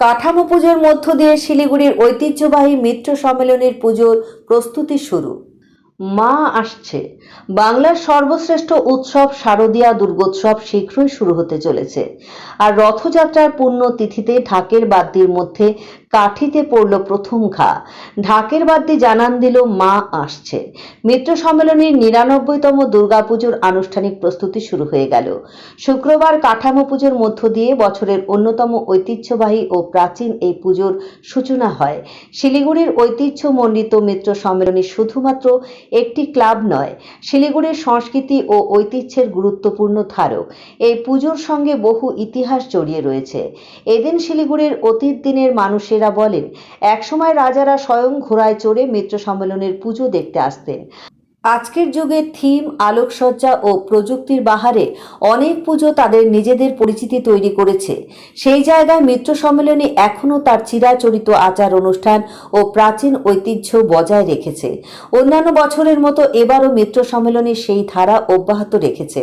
কাঠামো পুজোর মধ্য দিয়ে শিলিগুড়ির ঐতিহ্যবাহী মিত্র সম্মেলনের পুজোর প্রস্তুতি শুরু। মা আসছে। বাংলার সর্বশ্রেষ্ঠ উৎসব শারদীয়া দুর্গোৎসব শীঘ্রই শুরু হতে চলেছে। আর রথযাত্রার পূর্ণ তিথিতে ঢাকের বাদ্যির মধ্যে কাঠিতে পড়ল প্রথম ঘা। ঢাকের বাদ্যি জানান দিল, মা আসছে। মিত্র সম্মেলনের নিরানব্বইতম দুর্গাপুজোর আনুষ্ঠানিক প্রস্তুতি শুরু হয়ে গেল। শুক্রবার কাঠামো পুজোর মধ্য দিয়ে বছরের অন্যতম ঐতিহ্যবাহী ও প্রাচীন এই পুজোর সূচনা হয়। শিলিগুড়ির ঐতিহ্যমণ্ডিত মিত্র সম্মেলনী শুধুমাত্র একটি ক্লাব নয়, শিলিগুড়ির সংস্কৃতি ও ঐতিহ্যের গুরুত্বপূর্ণ ধারক। এই পুজোর সঙ্গে বহু ইতিহাস জড়িয়ে রয়েছে। এদিন শিলিগুড়ির অতীত দিনের মানুষেরা বলেন একসময় রাজারা স্বয়ং ঘোড়ায় চড়ে মিত্র সম্মেলনের পুজো দেখতে আসতেন। আজকের যুগে থিম, আলোকসজ্জা ও প্রযুক্তির বাহারে অনেক পুজো তাদের নিজেদের পরিচিতি তৈরি করেছে। সেই জায়গায় মিত্র সম্মেলনে এখনও তার চিরাচরিত আচার অনুষ্ঠান ও প্রাচীন ঐতিহ্য বজায় রেখেছে। অন্যান্য বছরের মতো এবারও মিত্র সম্মেলনে সেই ধারা অব্যাহত রেখেছে।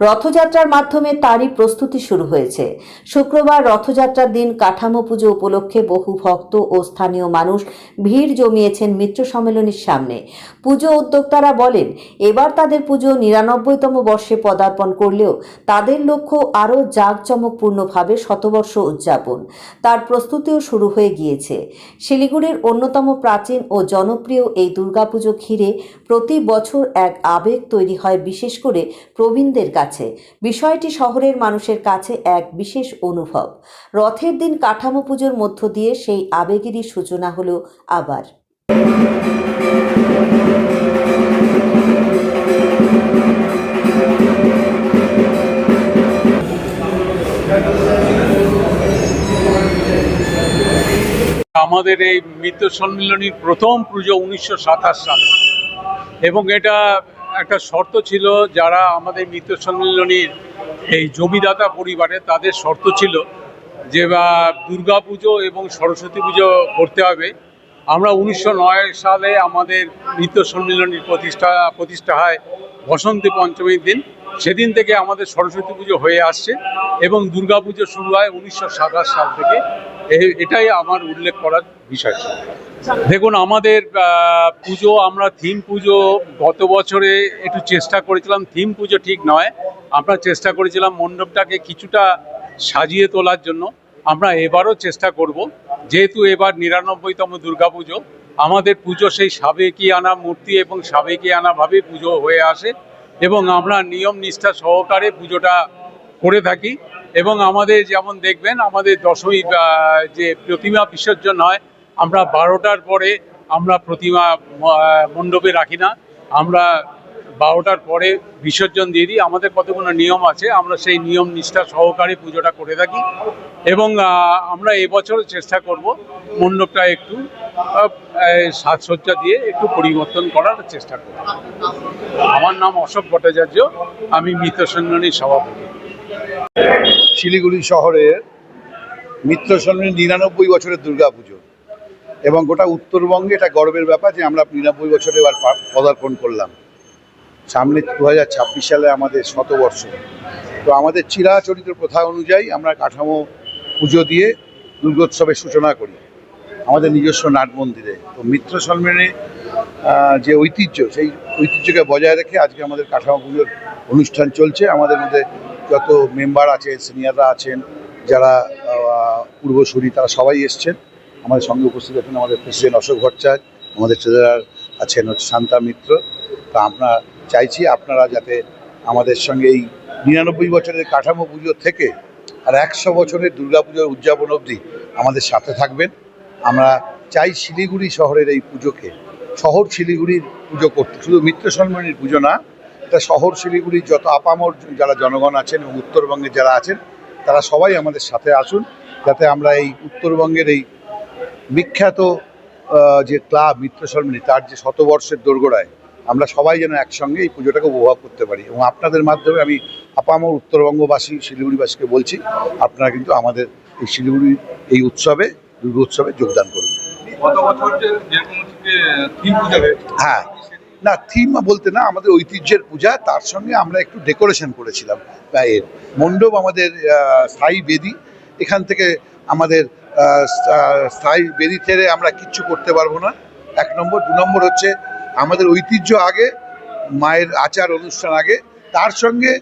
রথযাত্রার মাধ্যমে তারই প্রস্তুতি শুরু হয়েছে। শুক্রবার রথযাত্রার দিন কাঠামো পুজো উপলক্ষে বহু ভক্ত ও স্থানীয় মানুষ ভিড় জমিয়েছেন মিত্র সম্মেলনের সামনে। পুজো উদ্যোক্তারা বলেন, এবার তাদের পুজো নিরানব্বইতম বর্ষে পদার্পণ করলেও তাদের লক্ষ্য আরও জাঁকজমকপূর্ণভাবে শতবর্ষ উদযাপন। তার প্রস্তুতিও শুরু হয়ে গিয়েছে। শিলিগুড়ির অন্যতম প্রাচীন ও জনপ্রিয় এই দুর্গাপুজো ঘিরে প্রতি বছর এক আবেগ তৈরি হয় বিশেষ করে প্রবীণদের কাছে। বিষয়টি শহরের মানুষের কাছে এক বিশেষ অনুভব। রথের দিন কাঠামো পুজোর মধ্য দিয়ে সেই আবেগেরই সূচনা হলো আবার। আমাদের এই মিত্র সম্মিলনীর প্রথম পুজো উনিশশো সাতাশ সালে। এবং এটা একটা শর্ত ছিল, যারা আমাদের মিত্র সম্মিলনীর এই জমিদাতা পরিবারে তাদের শর্ত ছিল যে বা দুর্গা পুজো এবং সরস্বতী পুজো করতে হবে। আমরা উনিশশো নয় সালে আমাদের মিত্র সম্মিলনীর প্রতিষ্ঠা প্রতিষ্ঠা হয় বসন্তী পঞ্চমীর দিন। সেদিন থেকে আমাদের সরস্বতী পুজো হয়ে আসছে এবং দুর্গা পুজো শুরু হয় উনিশশো সাতাশ সাল থেকে। এটাই আমার উল্লেখ করার বিষয়। দেখুন, আমাদের পুজো, আমরা থিম পুজো গত বছরে একটু চেষ্টা করেছিলাম। থিম পুজো ঠিক নয়। আমরা চেষ্টা করেছিলাম মণ্ডপটাকে কিছুটা সাজিয়ে তোলার জন্য। আমরা এবারও চেষ্টা করব। যেহেতু এবার নিরানব্বইতম দুর্গা পুজো আমাদের পুজো সেই সাবেকি আনা মূর্তি এবং সাবেকি আনাভাবে পুজো হয়ে আসে। এবং আমরা নিয়ম নিষ্ঠা সহকারে পুজোটা করে থাকি। এবং আমাদের যেমন দেখবেন, আমাদের দশমী যে প্রতিমা বিসর্জন হয়, আমরা বারোটার পরে আমরা প্রতিমা মণ্ডপে রাখি না। আমরা বারোটার পরে বিসর্জন দিয়ে দিই। আমাদের কতগুলো নিয়ম আছে, আমরা সেই নিয়ম নিষ্ঠা সহকারে পুজোটা করে থাকি এবং আমরা এবছর চেষ্টা করব মণ্ডপটা একটু সাজসজ্জা দিয়ে একটু পরিবর্তন করার চেষ্টা করব। আমার নাম অশোক ভট্টাচার্য, আমি মৃত সম্মানী সভাপতি। শিলিগুড়ি শহরের মিত্র নিরানব্বই বছরের দুর্গাপুজো এবং গোটা উত্তরবঙ্গে এটা গর্বের ব্যাপার যে আমরা নিরানব্বই বছরে এবার পদার্পণ করলাম। সামনে দু হাজার ছাব্বিশ সালে আমাদের শতবর্ষ। তো আমাদের চিরাচরিত প্রথা অনুযায়ী আমরা কাঠামো পুজো দিয়ে দুর্গোৎসবের সূচনা করি। আমাদের নিজস্ব নাট মন্দিরে। তো মিত্র সম্মেলনে যে ঐতিহ্য, সেই ঐতিহ্যকে বজায় রেখে আজকে আমাদের কাঠামো পুজোর অনুষ্ঠান চলছে। আমাদের মধ্যে যত মেম্বার আছে সিনিয়ররা আছেন, যারা পূর্বসূরি, তারা সবাই এসছেন। আমাদের সঙ্গে উপস্থিত আছেন আমাদের প্রেসিডেন্ট অশোক ভট্টাচার্য, আমাদের ট্রেজারার আছেন হচ্ছে শান্তা মিত্র। তা আমরা চাইছি আপনারা যাতে আমাদের সঙ্গে এই নিরানব্বই বছরের কাঠামো পুজো থেকে আর একশো বছরের দুর্গাপুজোর উদযাপন অবধি আমাদের সাথে থাকবেন। আমরা চাই শিলিগুড়ি শহরের এই পুজোকে, শহর শিলিগুড়ির পুজো করতে। শুধু মিত্র সম্মানের পুজো না, এটা শহর শিলিগুড়ির যত আপামর যারা জনগণ আছেন এবং উত্তরবঙ্গের যারা আছেন, তারা সবাই আমাদের সাথে আসুন, যাতে আমরা এই উত্তরবঙ্গের এই বিখ্যাত যে ক্লাব মিত্র সম্মানী তার যে শতবর্ষের দোরগোড়ায় আমরা সবাই যেন একসঙ্গে এই পুজোটাকে উপভোগ করতে পারি। এবং আপনাদের মাধ্যমে আমি আপামর উত্তরবঙ্গবাসী শিলিগুড়িবাসীকে বলছি আপনারা কিন্তু আমাদের এই শিলিগুড়ি এই উৎসবে দুর্গা উৎসবে যোগদান করুন। হ্যাঁ। না থিম বলতে না আমাদের ঐতিহ্যের পূজা তার সঙ্গে আমরা একটু ডেকোরেশন করেছিলাম এর। মণ্ডপ আমাদের স্থায়ী বেদি এখান থেকে আমাদের স্থায়ী বেদি ছেড়ে আমরা কিচ্ছু করতে পারব না। এক নম্বর। দু নম্বর হচ্ছে আমাদের ঐতিহ্য আগে, মায়ের আচার অনুষ্ঠান আগে, তার সঙ্গে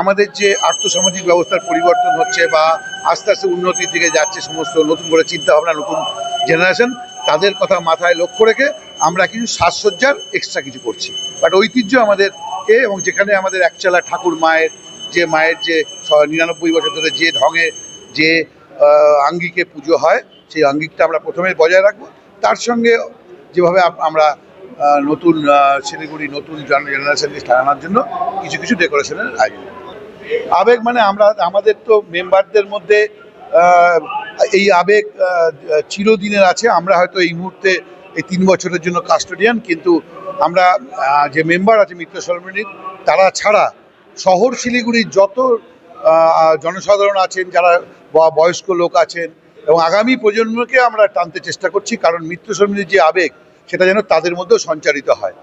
আমাদের যে আর্থসামাজিক ব্যবস্থার পরিবর্তন হচ্ছে বা আস্তে আস্তে উন্নতির দিকে যাচ্ছে সমস্ত নতুন করে চিন্তা ভাবনা নতুন জেনারেশন তাদের কথা মাথায় লক্ষ্য রেখে আমরা কিছু সাজসজ্জার এক্সট্রা কিছু করছি। বাট ঐতিহ্য আমাদের এ এবং যেখানে আমাদের একচালা ঠাকুর মায়ের, যে মায়ের যে নিরানব্বই বছর ধরে যে ঢঙে যে আঙ্গিকে পুজো হয়, সেই আঙ্গিকটা আমরা প্রথমে বজায় রাখব। তার সঙ্গে যেভাবে আমরা নতুন শিলিগুড়ি নতুন জেনারেশনকে আনার জন্য কিছু কিছু ডেকোরেশনের আয়োজন। আবেগ মানে আমরা, আমাদের তো মেম্বারদের মধ্যে এই আবেগ চিরদিনের আছে। আমরা হয়তো এই মুহূর্তে এই তিন বছরের জন্য কাস্টোডিয়ান কিন্তু আমরা যে মেম্বার আছে মিত্র সরমণির তারা ছাড়া শহর শিলিগুড়ির যত জনসাধারণ আছেন, যারা বয়স্ক লোক আছেন, এবং আগামী প্রজন্মকে আমরা টানতে চেষ্টা করছি, কারণ মিত্র সরমণির যে আবেগ সেটা যেন তাদের মধ্যেও সঞ্চারিত হয়।